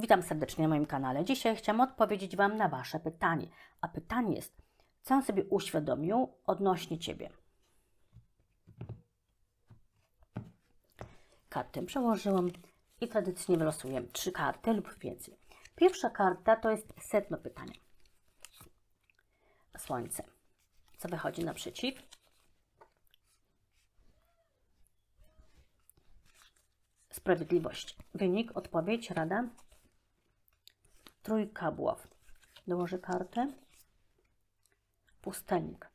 Witam serdecznie na moim kanale. Dzisiaj chciałam odpowiedzieć Wam na Wasze pytanie. A pytanie jest, co on sobie uświadomił odnośnie Ciebie? Kartę przełożyłam i tradycyjnie wylosuję trzy karty lub więcej. Pierwsza karta to jest sedno pytania. Słońce. Co wychodzi naprzeciw? Sprawiedliwość. Wynik, odpowiedź, rada. Trójka buław. Dołożę kartę. Pustelnik.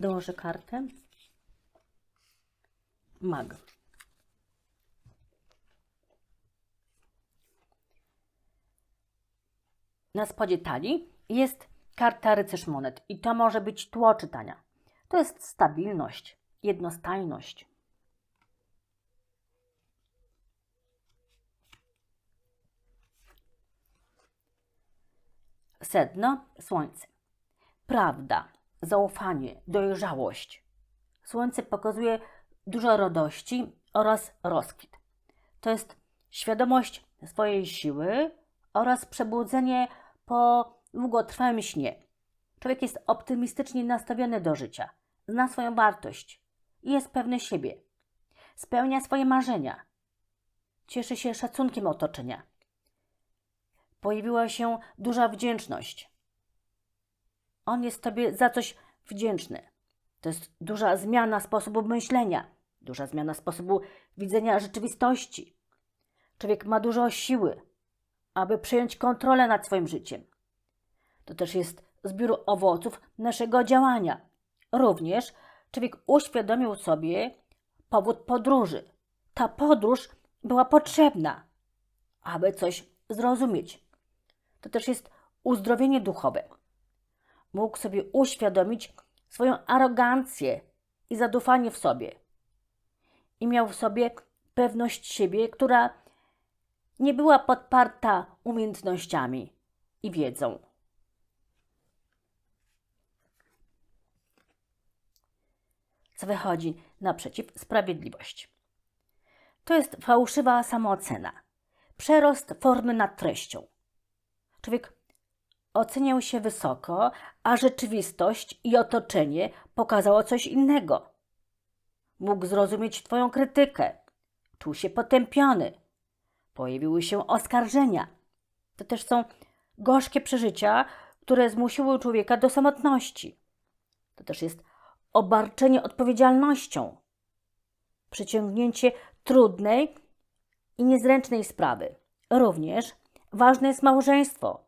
Dołożę kartę. Mag. Na spodzie talii jest karta rycerz monet i to może być tło czytania. To jest stabilność, jednostajność. Sedno słońce. Prawda, zaufanie, dojrzałość. Słońce pokazuje dużo radości oraz rozkwit. To jest świadomość swojej siły oraz przebudzenie po długotrwałym śnie. Człowiek jest optymistycznie nastawiony do życia, zna swoją wartość i jest pewny siebie. Spełnia swoje marzenia. Cieszy się szacunkiem otoczenia pojawiła się duża wdzięczność. On jest Tobie za coś wdzięczny. To jest duża zmiana sposobu myślenia, duża zmiana sposobu widzenia rzeczywistości. Człowiek ma dużo siły, aby przejąć kontrolę nad swoim życiem. To też jest zbiór owoców naszego działania. Również człowiek uświadomił sobie powód podróży. Ta podróż była potrzebna, aby coś zrozumieć to też jest uzdrowienie duchowe. Mógł sobie uświadomić swoją arogancję i zadufanie w sobie. I miał w sobie pewność siebie, która nie była podparta umiejętnościami i wiedzą. Co wychodzi naprzeciw sprawiedliwość. To jest fałszywa samoocena, przerost formy nad treścią. Człowiek oceniał się wysoko, a rzeczywistość i otoczenie pokazało coś innego. Mógł zrozumieć Twoją krytykę, czuł się potępiony, pojawiły się oskarżenia. To też są gorzkie przeżycia, które zmusiły człowieka do samotności. To też jest obarczenie odpowiedzialnością, przyciągnięcie trudnej i niezręcznej sprawy. Również ważne jest małżeństwo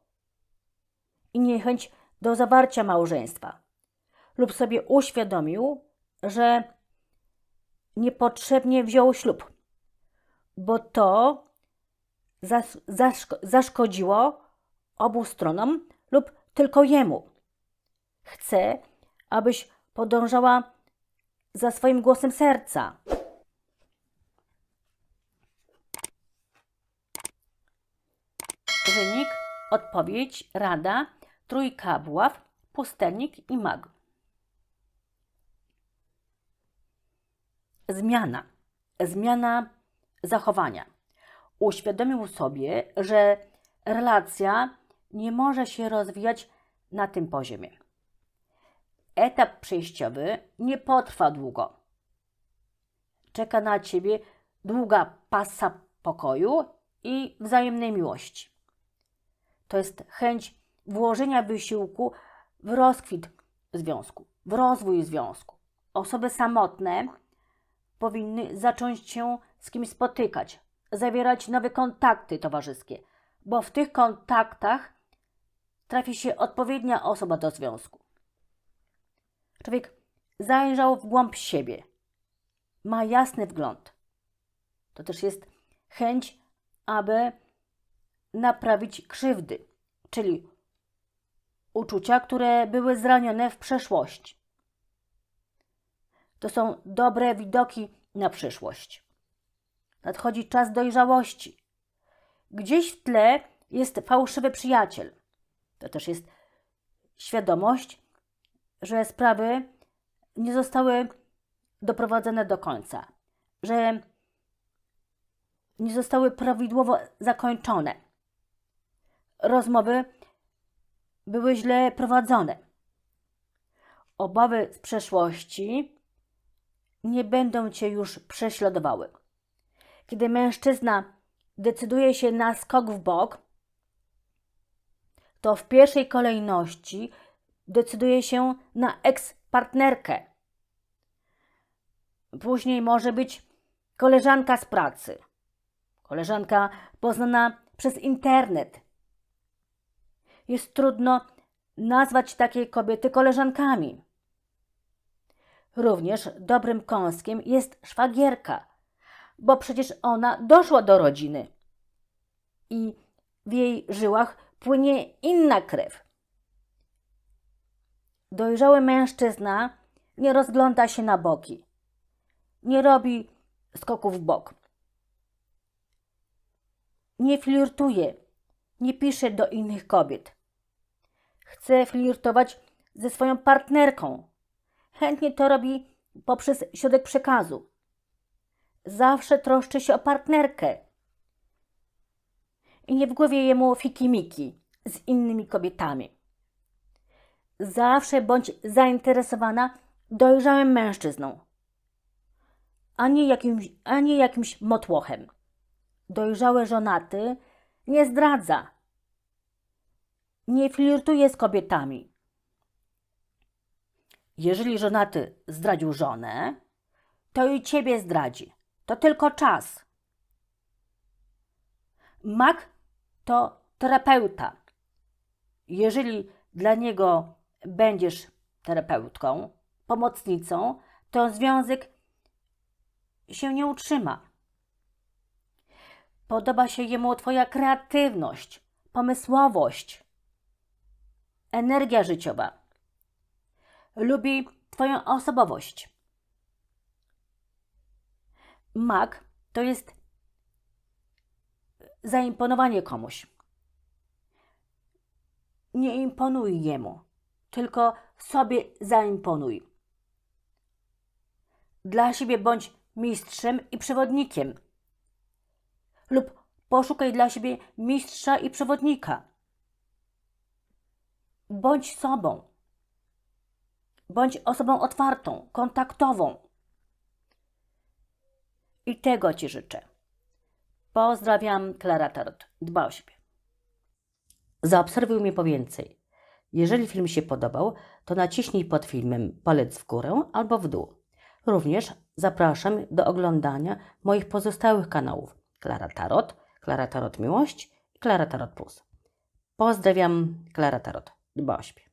i niechęć do zawarcia małżeństwa, lub sobie uświadomił, że niepotrzebnie wziął ślub, bo to zas- zaszko- zaszkodziło obu stronom lub tylko jemu. Chcę, abyś podążała za swoim głosem serca. Odpowiedź, rada, trójka buław, pustelnik i mag. Zmiana. Zmiana zachowania. Uświadomił sobie, że relacja nie może się rozwijać na tym poziomie. Etap przejściowy nie potrwa długo. Czeka na ciebie długa pasa pokoju i wzajemnej miłości. To jest chęć włożenia wysiłku w rozkwit związku, w rozwój związku. Osoby samotne powinny zacząć się z kimś spotykać, zawierać nowe kontakty towarzyskie, bo w tych kontaktach trafi się odpowiednia osoba do związku. Człowiek zajrzał w głąb siebie, ma jasny wgląd. To też jest chęć, aby naprawić krzywdy, czyli uczucia, które były zranione w przeszłości. To są dobre widoki na przyszłość. Nadchodzi czas dojrzałości. Gdzieś w tle jest fałszywy przyjaciel. To też jest świadomość, że sprawy nie zostały doprowadzone do końca, że nie zostały prawidłowo zakończone. Rozmowy były źle prowadzone. Obawy z przeszłości nie będą cię już prześladowały. Kiedy mężczyzna decyduje się na skok w bok, to w pierwszej kolejności decyduje się na eks-partnerkę. Później może być koleżanka z pracy, koleżanka poznana przez internet. Jest trudno nazwać takie kobiety koleżankami. Również dobrym kąskiem jest szwagierka, bo przecież ona doszła do rodziny i w jej żyłach płynie inna krew. Dojrzały mężczyzna nie rozgląda się na boki, nie robi skoków w bok, nie flirtuje, nie pisze do innych kobiet. Chce flirtować ze swoją partnerką. Chętnie to robi poprzez środek przekazu. Zawsze troszczy się o partnerkę. I nie w głowie jemu fikimiki z innymi kobietami. Zawsze bądź zainteresowana dojrzałym mężczyzną, a nie jakimś, a nie jakimś motłochem. Dojrzały żonaty nie zdradza, nie flirtuje z kobietami. Jeżeli żonaty zdradził żonę, to i ciebie zdradzi. To tylko czas. Mak to terapeuta. Jeżeli dla niego będziesz terapeutką, pomocnicą, to związek się nie utrzyma. Podoba się jemu Twoja kreatywność, pomysłowość, energia życiowa. Lubi Twoją osobowość. Mak to jest zaimponowanie komuś. Nie imponuj jemu, tylko sobie zaimponuj. Dla siebie bądź mistrzem i przewodnikiem. Lub poszukaj dla siebie mistrza i przewodnika. Bądź sobą. Bądź osobą otwartą, kontaktową. I tego Ci życzę. Pozdrawiam, Klara Tarot. Dba o siebie. Zaobserwuj mnie po więcej. Jeżeli film się podobał, to naciśnij pod filmem palec w górę albo w dół. Również zapraszam do oglądania moich pozostałych kanałów Klara Tarot, Klara Tarot Miłość i Klara Tarot Plus. Pozdrawiam, Klara Tarot. Dba o siebie.